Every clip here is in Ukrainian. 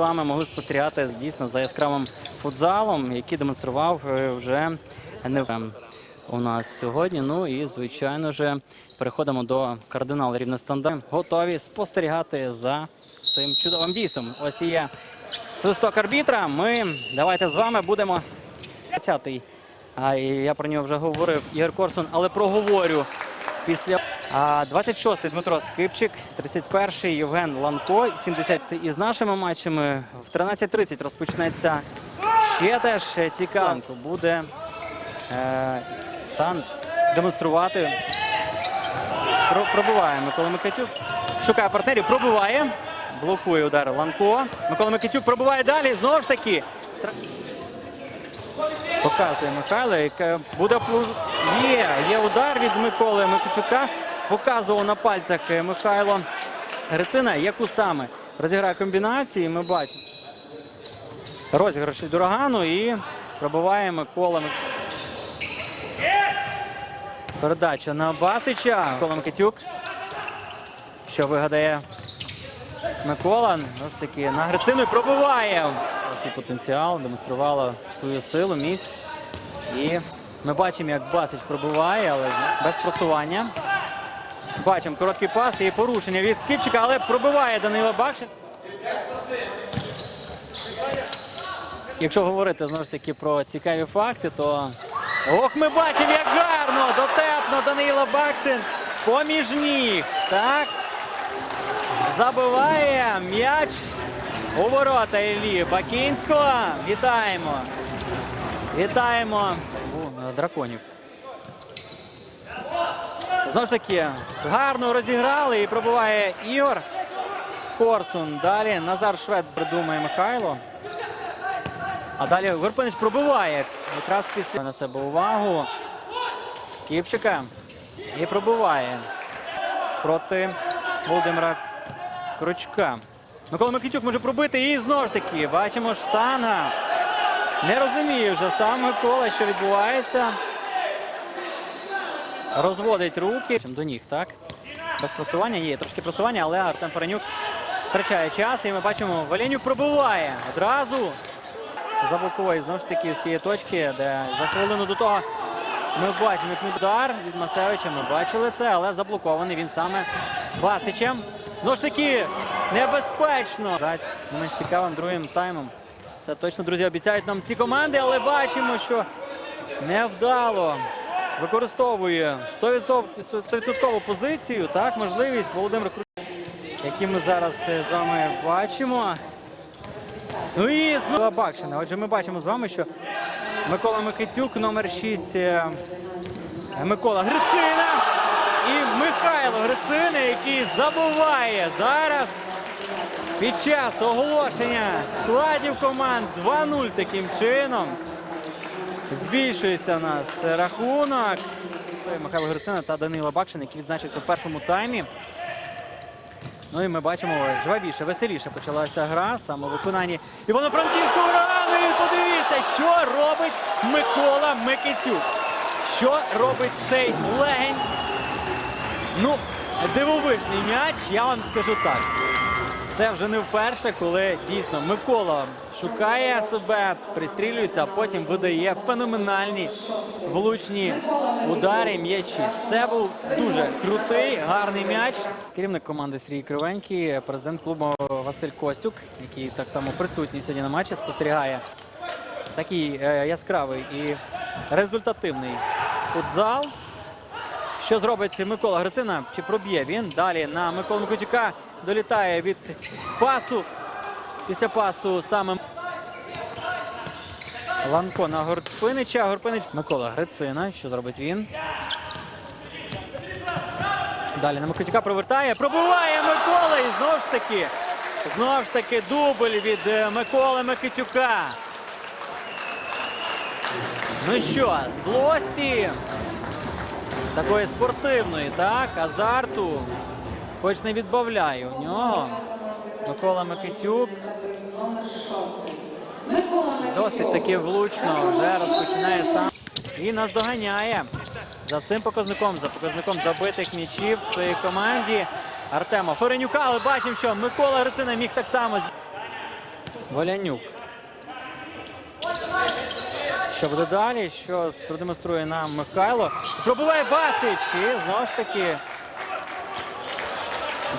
вами могли спостерігати дійсно за яскравим футзалом, який демонстрував е, вже не у нас сьогодні. Ну і звичайно ж переходимо до кардиналу рівностандарт. Готові спостерігати за цим чудовим дійством. Ось і є свисток арбітра. Ми давайте з вами будемо 20-й. А я про нього вже говорив Ігор Корсун, але проговорю після 26-й Дмитро Скипчик, 31-й Євген Ланко, 70 із нашими матчами. В 13.30 розпочнеться ще теж цікавенько. Буде е, там демонструвати. Про, пробиває Микола Микитюк. Шукає партнерів, пробиває. Блокує удар Ланко. Микола Микитюк пробиває далі. Знову ж таки. Показує Михайло. яка Буде плу- є, є удар від Миколи Микитюка. Показував на пальцях е, Михайло Грицина, яку саме розіграє комбінацію. Ми бачимо розіграш від урагану і пробиває Микола. Передача на Басича. Микола Микитюк. Що вигадає Микола? Ну ж таки на Грицину і пробиває. Свій потенціал, демонструвала свою силу, міць. І ми бачимо, як Басич пробиває, але без просування. Бачимо короткий пас і порушення від Скипчика, але пробиває Данила Бакшин. Якщо говорити знову ж таки про цікаві факти, то ох, ми бачимо, як гарно дотепно Данила Бакшин поміж ніг. Так. Забиває м'яч у ворота Іллі Бакінського. Вітаємо. Вітаємо драконів. Знову ж таки, гарно розіграли і пробуває Ігор Корсун. Далі Назар Швед придумає Михайло. А далі Горпинич пробиває якраз після на себе увагу Скіпчика і пробиває проти Володимира Кручка. Микола Микитюк може пробити і знову ж таки бачимо штанга. Не розуміє вже сам Микола, що відбувається. Розводить руки до ніг, так? Без просування є трошки просування, але Артем Паранюк втрачає час. І ми бачимо, Валенюк пробиває одразу. Заблоковує знову ж таки з тієї точки, де за хвилину до того ми бачимо, як удар від Масевича. Ми бачили це, але заблокований він саме Басичем. Знову ж таки, небезпечно. За менш цікавим другим таймом. Це точно, друзі, обіцяють нам ці команди, але бачимо, що невдало використовує 100% 100% позицію. Так, можливість Володимир які ми зараз е, з вами бачимо. Ну і знову Бакшина. Отже, ми бачимо з вами, що Микола Микитюк, номер 6, Микола Грицина і Михайло Грицина, який забуває зараз під час оголошення складів команд 2-0 таким чином. Збільшується у нас рахунок. Михайло Грицина та Данила Бакшин, який відзначився в першому таймі. Ну і ми бачимо, жвавіше, веселіше почалася гра саме виконанні Івано-Франківського урагану. І подивіться, що робить Микола Микитюк. Що робить цей легень? Ну, дивовижний м'яч, я вам скажу так. Це вже не вперше, коли дійсно Микола шукає себе, пристрілюється, а потім видає феноменальні влучні удари м'ячі. Це був дуже крутий, гарний м'яч. Керівник команди Сергій Кривенький, президент клубу Василь Костюк, який так само присутній сьогодні на матчі, спостерігає такий е, яскравий і результативний футзал. Що зробить Микола Грицина? Чи проб'є він? Далі на Миколу Микитюка долітає від пасу. Після пасу саме Ланко на Горпинича. Горпинич Микола Грицина. Що зробить він? Далі на Микитюка провертає. Пробиває Микола і знову ж таки. Знову ж таки дубль від е, Миколи Микитюка. Ну що, злості такої спортивної, так, азарту. Хоч не відбавляє у нього. Микола Микитюк досить таки влучно вже розпочинає сам і наздоганяє за цим показником, за показником забитих м'ячів в своїй команді Артема Ференюка. Але бачимо, що Микола Грицина міг так само. Волянюк. Що буде далі? Що продемонструє нам Михайло? Пробиває Басич і знову ж таки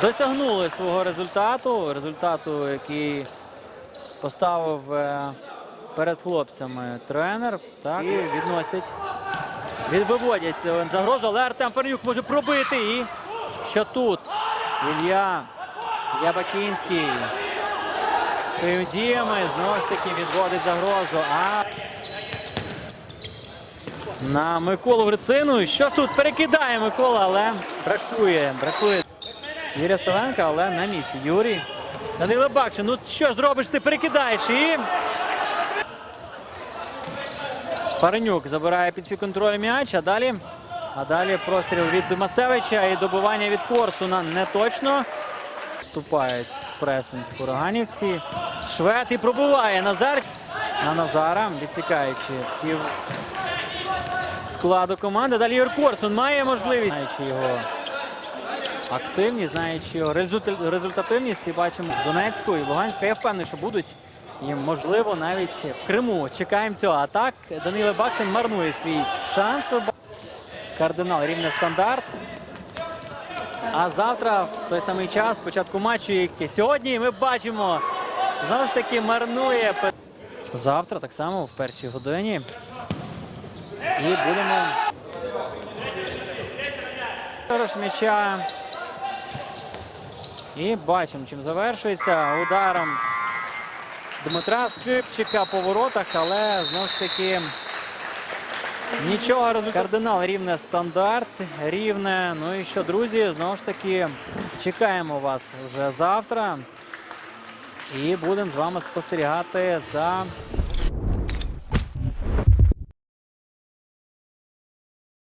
досягнули свого результату. Результату, який поставив е, перед хлопцями тренер. Так, і відносять. Відвиводять загрозу, але Артем Фернюк може пробити. І що тут? Ілля, Ілля Бакінський своїми діями знову ж таки відводить загрозу. А на Миколу Грицину. Що ж тут перекидає Микола, але бракує. Бракує Юрія Савенка, але на місці. Юрій. Данило Бакчин, ну що ж зробиш, ти перекидаєш і. Паренюк забирає під свій контроль м'яч, а далі. А далі простріл від Масевича і добивання від Корсуна не точно. Вступають в пресинг ураганівці. Швед і пробиває Назар. На Назара, відсікаючи пів складу команди. Далі Ігор Корсун має можливість, його активність, знаючи результативність. І бачимо Донецьку і Луганську. Я впевнений, що будуть. І, можливо, навіть в Криму. Чекаємо цього. А так Данило Бакшин марнує свій шанс. Кардинал рівне стандарт. А завтра, в той самий час, початку матчу, який сьогодні ми бачимо, знову ж таки марнує. Завтра так само в першій годині. І будемо. Хорош м'яча. І бачимо, чим завершується ударом Дмитра Скрипчика по воротах, але знову ж таки нічого результату. Кардинал рівне стандарт, рівне. Ну і що, друзі, знову ж таки чекаємо вас вже завтра. І будемо з вами спостерігати за